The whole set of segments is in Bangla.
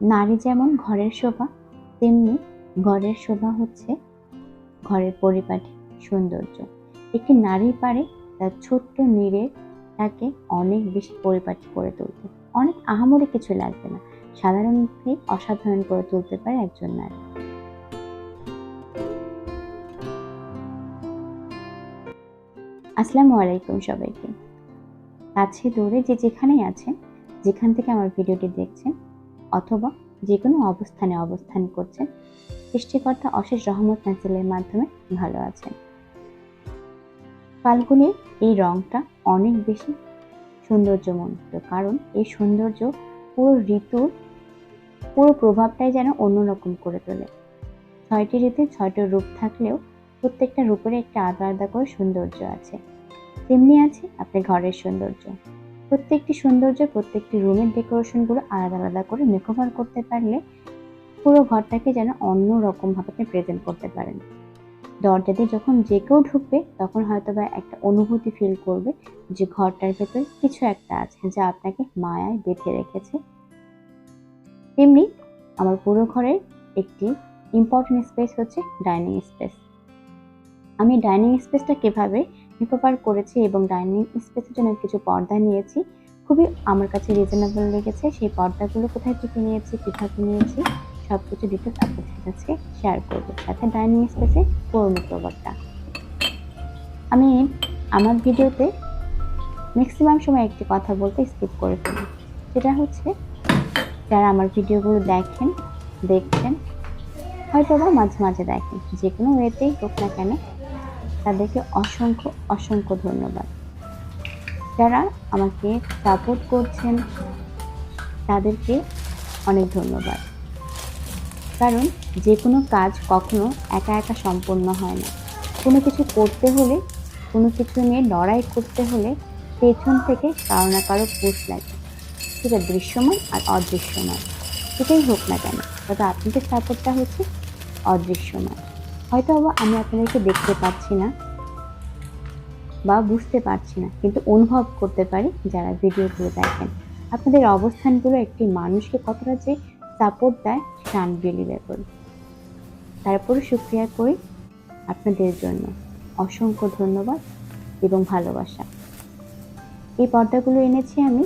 নারী যেমন ঘরের শোভা, তেমনি ঘরের শোভা হচ্ছে ঘরের পরিপাটি সৌন্দর্য। একটি নারী পারে তার ছোট্ট নীড়ে তাকে অনেক বেশি পরিপাটি করে তুলতে। অনেক আহামরি কিছু লাগবে না, সাধারণভাবে অসাধারণ করে তুলতে পারে একজন নারী। আসসালামু আলাইকুম সবাইকে। কাছে দৌড়ে যে যেখানেই আছেন, যেখান থেকে আমার ভিডিওটি দেখছেন অথবা যে কোনো অবস্থানে অবস্থান করছেন, সৃষ্টিকর্তা অশেষ রহমত নাজিলের মাধ্যমে ভালো আছেন। ফাল্গুনের এই রংটা অনেক বেশি সৌন্দর্যমণ্ডিত কারণ এই সৌন্দর্য পুরো ঋতুর পুরো প্রভাবটাই যেন অন্যরকম করে তোলে। ছয়টি ঋতুতে ছয়টি রূপ থাকলেও প্রত্যেকটা রূপের একটা আলাদা আলাদা করে সৌন্দর্য আছে। তেমনি আছে আপনার ঘরের সৌন্দর্য। প্রত্যেকটি সৌন্দর্য প্রত্যেকটি রুমের ডেকোরেশনগুলো আলাদা আলাদা করে মেকওভার করতে পারলে পুরো ঘরটাকে যেন অন্য রকমভাবে আপনি প্রেজেন্ট করতে পারেন। দরজা দিয়ে যখন যে কেউ ঢুকবে, তখন হয়তো বা একটা অনুভূতি ফিল করবে যে ঘরটার ভেতরে কিছু একটা আছে যা আপনাকে মায়ায় বেঁধে রেখেছে। তেমনি আমার পুরো ঘরের একটি ইম্পর্টেন্ট স্পেস হচ্ছে ডাইনিং স্পেস আমি ডাইনিং স্পেসটা কীভাবে মেকওভার করেছি এবং ডাইনিং স্পেসের জন্য কিছু পর্দা নিয়েছি। খুবই আমার কাছে রিজনেবল লেগেছে। সেই পর্দাগুলো কোথায় থেকে নিয়েছি, কীভাবে নিয়েছি সব কিছু ডিটেলস আপনাদের কাছে শেয়ার করব। সাথে ডাইনিং স্পেসে পুরো মেকওভারটা আমি আমার ভিডিওতে ম্যাক্সিমাম সময় একটি কথা বলতে স্কিপ করে ফেলি। সেটা হচ্ছে, যারা আমার ভিডিওগুলো দেখেন, দেখছেন হয়তো বা মাঝে মাঝে দেখেন যে কোনো ওয়েতেই হোক না কেন তাদেরকে অসংখ্য অসংখ্য ধন্যবাদ। যারা আমাকে সাপোর্ট করছেন, তাদেরকে অনেক ধন্যবাদ। কারণ যে কোনো কাজ কখনো একা একা সম্পন্ন হয় না। কোনো কিছু করতে হলে, কোনো কিছু নিয়ে লড়াই করতে হলে পেছন থেকে কারও না কারও পুষ লাগে। সেটা দৃশ্যমান আর অদৃশ্যমান। সেটাই হোক না কেন, তবে আপনাদের সাপোর্টটা হচ্ছে অদৃশ্যমান। হয়তো আমি আপনাদেরকে দেখতে পাচ্ছি না বা বুঝতে পারছি না, কিন্তু অনুভব করতে পারি যারা ভিডিওগুলো দেখেন। আপনাদের অবস্থানগুলো একটি মানুষকে কতটা যে সাপোর্ট দেয় সেটা আনবিলিভেবল তারপরে সুক্রিয়া করি আপনাদের জন্য। অসংখ্য ধন্যবাদ এবং ভালোবাসা। এই পর্দাগুলো এনেছি আমি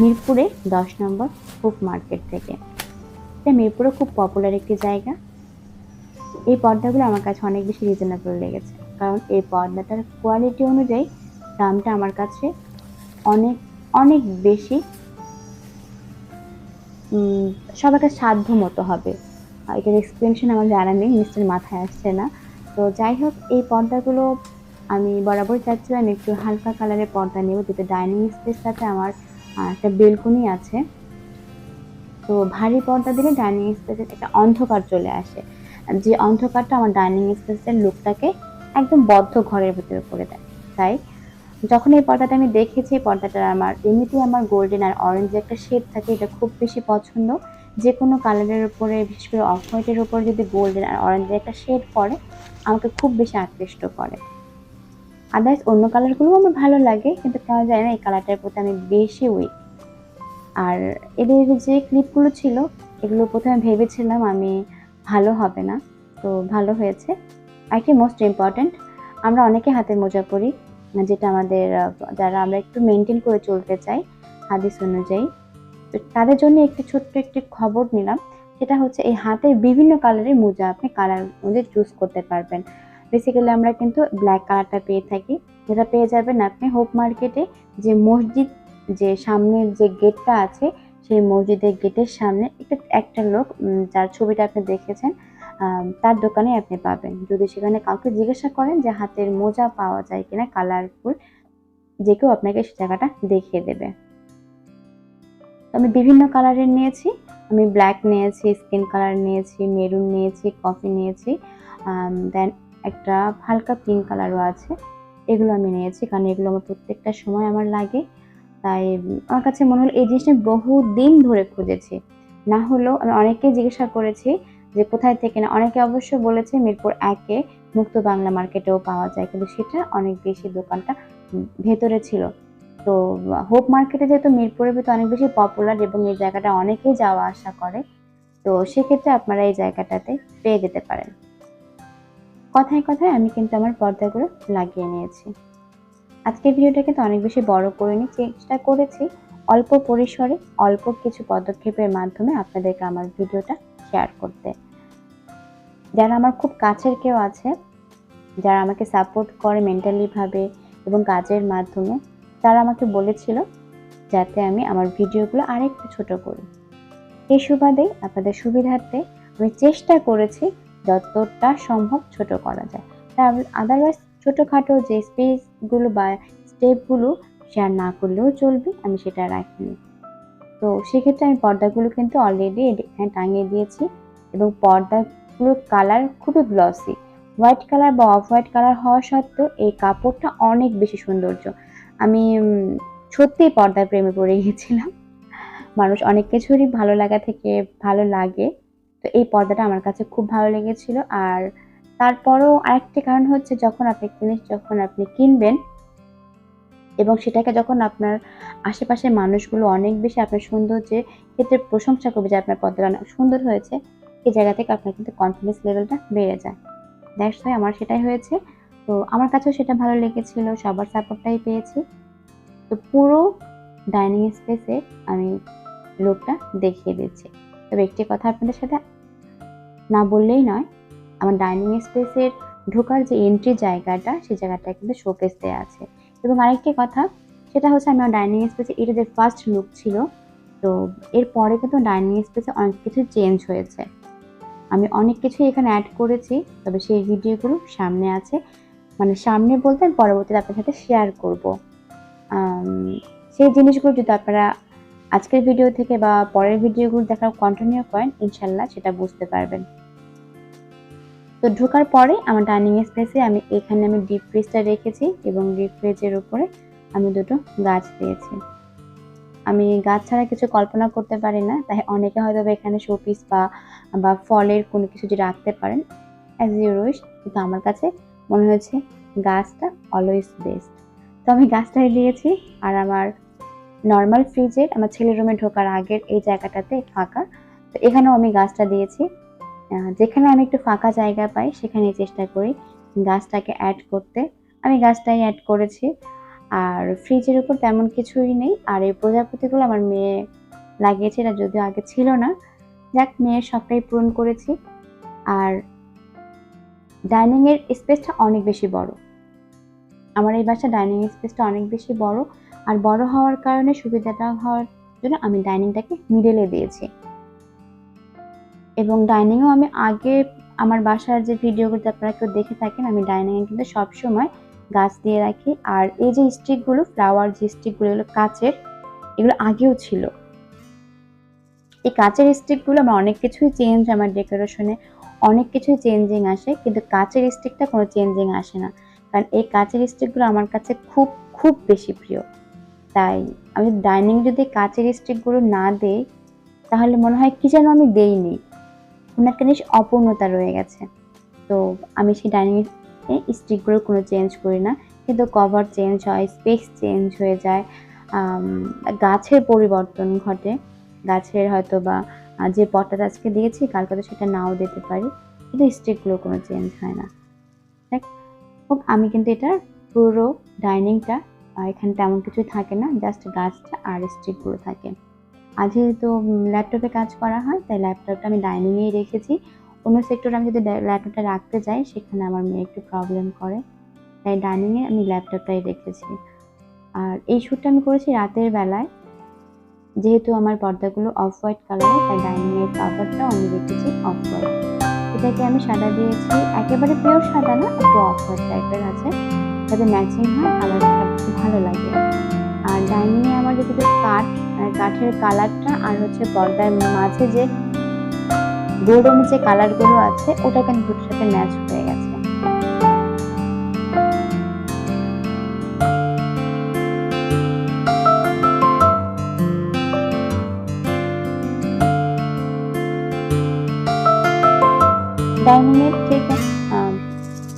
মিরপুরে দশ নম্বর ফুক মার্কেট থেকে। এটা মিরপুরে খুব পপুলার একটি জায়গা। এই পর্দাগুলো আমার কাছে অনেক বেশি রিজনেবল লেগেছে। কারণ এই পর্দাটার কোয়ালিটি অনুযায়ী দামটা আমার কাছে অনেক অনেক বেশি সবার কাছে সাধ্য মতো হবে। এটার এক্সপ্লেনেশন আমার জানা নেই নিশ্চয়ই মাথায় আসছে না। তো যাই হোক, এই পর্দাগুলো আমি বরাবর চাচ্ছিলাম একটু হালকা কালারের পর্দা নেব, যেটা ডাইনিং স্পেসটাতে আমার একটা বেলকনি আছে। তো ভারী পর্দা দিলে ডাইনিং স্পেসে একটা অন্ধকার চলে আসে। যে অন্ধকারটা আমার ডাইনিং স্পেসের লুকটাকে একদম বদ্ধ ঘরের ভিতরে করে দেয়। তাই যখন এই পর্দাটা আমি দেখেছি, এই পর্দাটা আমার এমনিতেই আমার গোল্ডেন আর অরেঞ্জ একটা শেড থাকে, এটা খুব বেশি পছন্দ। যে কোনো কালারের উপরে, বিশেষ করে অফ হোয়াইটের উপরে যদি গোল্ডেন আর অরেঞ্জের একটা শেড পড়ে, আমাকে খুব বেশি আকৃষ্ট করে। আদার্স অন্য কালারগুলোও আমার ভালো লাগে, কিন্তু কেন যায় না, এই কালারটার প্রতি আমি বেশি উইক আর এদের যে ক্লিপগুলো ছিল, এগুলো প্রথমে ভেবেছিলাম আমি ভালো হবে না। তো ভালো হয়েছে। আরেকটি মোস্ট ইম্পর্ট্যান্ট আমরা অনেকে হাতে মোজা পরি, যেটা আমাদের, যারা আমরা একটু মেনটেন করে চলতে চাই হাদিস অনুযায়ী। তো তাদের জন্য একটি ছোট্ট একটি খবর নিলাম, সেটা হচ্ছে এই হাতের বিভিন্ন কালারের মোজা আপনি কালার মধ্যে চুজ করতে পারবেন। বেসিক্যালি আমরা কিন্তু ব্ল্যাক কালারটা পেয়ে থাকি। যেটা পেয়ে যাবেন আপনি হোপ মার্কেটে যে মসজিদ, যে সামনের যে গেটটা আছে সেই মসজিদের গেটের সামনে একটা একটা লোক যার ছবিটা আপনি দেখেছেন তার দোকানে আপনি পাবেন। যদি সেখানে কাউকে জিজ্ঞাসা করেন যে হাতের মোজা পাওয়া যায় কিনা, কালারফুল, যে কেউ আপনাকে সে জায়গাটা দেখিয়ে দেবে। আমি বিভিন্ন কালারের নিয়েছি। আমি ব্ল্যাক নিয়েছি, স্কিন কালার নিয়েছি, মেরুন নিয়েছি, কফি নিয়েছি দেন একটা হালকা পিঙ্ক কালারও আছে। এগুলো আমি নিয়েছি, কারণ এগুলো আমার প্রত্যেকটা সময় আমার লাগে। তাই আমার কাছে মনে হলো এই জিনিসটা বহু দিন ধরে খুঁজেছি। না হলেও আমি অনেককে জিজ্ঞাসা করেছি যে কোথায় থেকে না, অনেকে অবশ্য বলেছে মিরপুর একে মুক্ত বাংলা মার্কেটেও পাওয়া যায়, কিন্তু সেটা অনেক বেশি দোকানটা ভেতরে ছিল। তো হোপ মার্কেটে যেহেতু মিরপুরের ভিতরে অনেক বেশি পপুলার এবং এই জায়গাটা অনেকেই যাওয়া আসা করে, তো সেক্ষেত্রে আপনারা এই জায়গাটাতে পেয়ে যেতে পারেন। কথায় কথায় আমি কিন্তু আমার পর্দাগুলো লাগিয়ে নিয়েছি। আজকের ভিডিওটা কিন্তু অনেক বেশি বড় করিনি চেষ্টা করেছি। অল্প পরিসরে অল্প কিছু পদক্ষেপের মাধ্যমে আপনাদেরকে আমার ভিডিওটা শেয়ার করতে। যারা আমার খুব কাছের কেউ আছে, যারা আমাকে সাপোর্ট করে মেন্টালি ভাবে এবং কাজের মাধ্যমে, তারা আমাকে বলেছিল যাতে আমি আমার ভিডিওগুলো আরেকটু ছোট করি। এই সুবাদে আপনাদের সুবিধার্থে আমি চেষ্টা করেছি যতটা সম্ভব ছোট করা যায়। তার আদারওয়াইজ ছোটোখাটো যে স্পেসগুলো বা স্টেপগুলো শেয়ার না করলেও চলবে আমি সেটা রাখিনি। তো সেক্ষেত্রে আমি পর্দাগুলো কিন্তু অলরেডি এখানে টাঙিয়ে দিয়েছি এবং পর্দাগুলোর কালার খুবই গ্লসি হোয়াইট কালার বা অফ হোয়াইট কালার হওয়া সত্ত্বেও এই কাপড়টা অনেক বেশি সৌন্দর্য। আমি উম, সত্যিই পর্দার প্রেমে পড়ে গিয়েছিলাম। মানুষ অনেক কিছুরই ভালো লাগা থেকে ভালো লাগে। তো এই পর্দাটা আমার কাছে খুব ভালো লেগেছিল। আর তারপরও আরেকটি কারণ হচ্ছে যখন আপনি জিনিস যখন আপনি কিনবেন এবং সেটাকে যখন আপনার আশেপাশের মানুষগুলো অনেক বেশি আপনার সৌন্দর্যের ক্ষেত্রে প্রশংসা করবে যে আপনার পর্দাটা অনেক সুন্দর হয়েছে, এই জায়গা থেকে আপনার কিন্তু কনফিডেন্স লেভেলটা বেড়ে যায়। ওয়াই আমার সেটাই হয়েছে। তো আমার কাছেও সেটা ভালো লেগেছিল, সবার সাপোর্টটাই পেয়েছি। তো পুরো ডাইনিং স্পেসে আমি লোকটা দেখিয়ে দিচ্ছি। তবে একটি কথা আপনাদের সাথে না বললেই নয় আমার ডাইনিং স্পেসের ঢোকার যে এন্ট্রি জায়গাটা, সেই জায়গাটা কিন্তু শোকেস দেওয়া আছে। এবং আরেকটি কথা, সেটা হচ্ছে আমার ডাইনিং স্পেসে এটা যে ফার্স্ট লুক ছিল, তো এরপরে কিন্তু ডাইনিং স্পেসে অনেক কিছু চেঞ্জ হয়েছে। আমি অনেক কিছুই এখানে অ্যাড করেছি, তবে সেই ভিডিওগুলো সামনে আছে। মানে সামনে বলতে আমি পরবর্তীতে আপনার সাথে শেয়ার করব। সেই জিনিসগুলো যদি আপনারা আজকের ভিডিও থেকে বা পরের ভিডিওগুলো দেখার কন্টিনিউ করেন, ইনশাল্লাহ সেটা বুঝতে পারবেন। তো ঢোকার পরে আমার ডাইনিং স্পেসে আমি এখানে আমি ডিপ ফ্রিজটা রেখেছি এবং ডিপ ফ্রিজের উপরে আমি দুটো গাছ দিয়েছি। আমি গাছ ছাড়া কিছু কল্পনা করতে পারি না, তাই অনেকে হয়তো এখানে শোপিস বা বা ফলের কোনো কিছু যদি রাখতে পারেন অ্যাজ ইউ উইশ কিন্তু আমার কাছে মনে হয়েছে গাছটা অলওয়েজ বেস্ট তো আমি গাছটাই দিয়েছি আর আমার নর্মাল ফ্রিজের আমার ছেলের রুমে ঢোকার আগের এই জায়গাটাতে ফাঁকা, তো এখানেও আমি গাছটা দিয়েছি। যেখানে আমি একটু ফাঁকা জায়গা পাই, সেখানে চেষ্টা করি গাছটাকে অ্যাড করতে। আমি গাছটাই অ্যাড করেছি। আর ফ্রিজের উপর তেমন কিছুই নেই। আর এই প্রজাপতিগুলো আমার মেয়ে লাগিয়েছে এটা যদিও আগে ছিল না। যাক মেয়ের সবটাই পূরণ করেছি। আর ডাইনিংয়ের স্পেসটা অনেক বেশি বড়। আমার এই বাসা ডাইনিং স্পেসটা অনেক বেশি বড়। আর বড় হওয়ার কারণে সুবিধাটা হওয়ার জন্য আমি ডাইনিংটাকে মিডলে দিয়েছি। এবং ডাইনিংও আমি আগে আমার বাসার যে ভিডিওগুলো আপনারা কেউ দেখে থাকেন, আমি ডাইনিংয়ে কিন্তু সবসময় গাছ দিয়ে রাখি। আর এই যে স্টিকগুলো ফ্লাওয়ার যে স্টিকগুলো এগুলো কাচের, এগুলো আগেও ছিল। এই কাচের স্টিকগুলো আমার অনেক কিছুই চেঞ্জ আমার ডেকোরেশনে অনেক কিছুই চেঞ্জিং আসে, কিন্তু কাচের স্টিকটা কোনো চেঞ্জিং আসে না। কারণ এই কাচের স্টিকগুলো আমার কাছে খুব খুব বেশি প্রিয়। তাই আমি ডাইনিং যদি কাচের স্টিকগুলো না দেই, তাহলে মনে হয় কি যেন আমি দেইনি। কোনো একটা জিনিস অপূর্ণতা রয়ে গেছে। তো আমি সেই ডাইনিং স্টিকগুলো কোনো চেঞ্জ করি না। কিন্তু কভার চেঞ্জ হয় স্পেস চেঞ্জ হয়ে যায় গাছের পরিবর্তন ঘটে। গাছের হয়তো বা যে পটটা আজকে দিয়েছি কালকে তো সেটা নাও দিতে পারি। কিন্তু স্টিকগুলো কোনো চেঞ্জ হয় না। দেখ আমি কিন্তু এটা পুরো ডাইনিংটা এখানে তেমন কিছুই থাকে না জাস্ট গাছটা আর স্টিকগুলো থাকে। আর যেহেতু ল্যাপটপে কাজ করা হয়, তাই ল্যাপটপটা আমি ডাইনিংয়েই রেখেছি। অন্য সেক্টরে আমি যদি ল্যাপটপটা রাখতে যাই, সেখানে আমার মেয়ে একটু প্রবলেম করে। তাই ডাইনিংয়ে আমি ল্যাপটপটাই রেখেছি। আর এই শ্যুটটা আমি করেছি রাতের বেলায়। যেহেতু আমার পর্দাগুলো অফ হোয়াইট কালারের তাই ডাইনিংয়ের কাভারটাও আমি রেখেছি অফ হোয়াইট এটাকে আমি সাদা দিয়েছি। একেবারে পিওর সাদা না, একটু অফ হোয়াইট টাইপের আছে। যাতে ম্যাচিং হয় কালারটা ভালো লাগে। আমার যে কাঠ কাঠের কালারটা আর হচ্ছে পর্দার মাঝে যে গোল্ডেন যে কালারগুলো আছে ওটা কিন্তু দুটোর সাথে ম্যাচ হয়ে গেছে।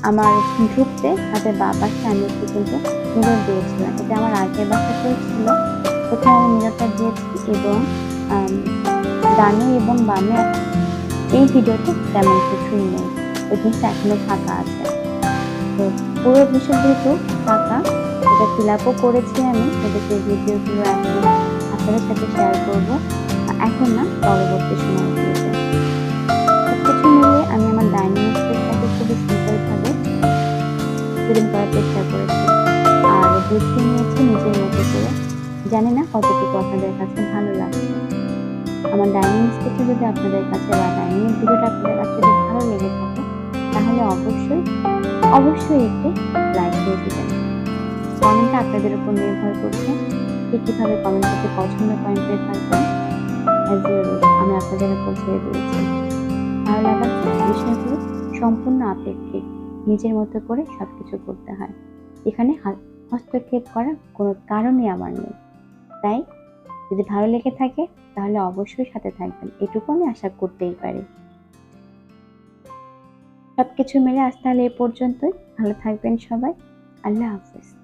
আমার ঢুকতে হাতের বা পাশে আমি কিন্তু দিয়েছিলাম। এটা আমার আগের বাসাতেও ছিল। আমি মিররটা দিয়েছি এবং ডানে এবং বামে এই ভিডিওতে তেমন কিছুই নেই। ওই জিনিসটা এখনও ফাঁকা আছে। তো পুরো বিষয় যেহেতু ফাঁকা, এটা ফিল আপও করেছি আমি, এটাতে ভিডিওগুলো এখন আপনাদের সাথে শেয়ার করব। এখন না, পরবর্তী সময় দিয়েছে। সবকিছু মিলিয়ে আমি আমার ডাইনিং স্পেসটাকে খুবই সিম্পলভাবে ফিলিং করার চেষ্টা করেছি। আর বুঝতে নিয়েছি নিজের মতো করে। জানি না কতটুকু আপনাদের কাছে ভালো লাগছে আমার ডাইনিং স্পেসটা যদি আপনাদের কাছে বা ডাইনিং ভিডিওটা আপনাদের কাছে যদি ভালো লেগে থাকে, তাহলে অবশ্যই অবশ্যই একটি লাইক দিয়ে দেবেন। কমেন্টটা আপনাদের উপর নির্ভর করছে কে কীভাবে কমেন্ট করতে পছন্দ করেন পেয়ে থাকবেন আমি আপনাদের উপর ছেড়ে দিয়েছি। ভালো লাগার বিষয়গুলো সম্পূর্ণ আপেক্ষিক নিজের মতো করে সব কিছু করতে হয়। এখানে হস্তক্ষেপ করার কোনো কারণই আমার নেই। তাই যদি ভালো লেগে থাকে, তাহলে অবশ্যই সাথে থাকবেন। এটুকু আমি আশা করতেই পারি। সব কিছু মিলে আজ তাহলে এ পর্যন্তই। ভালো থাকবেন সবাই। আল্লাহ হাফেজ।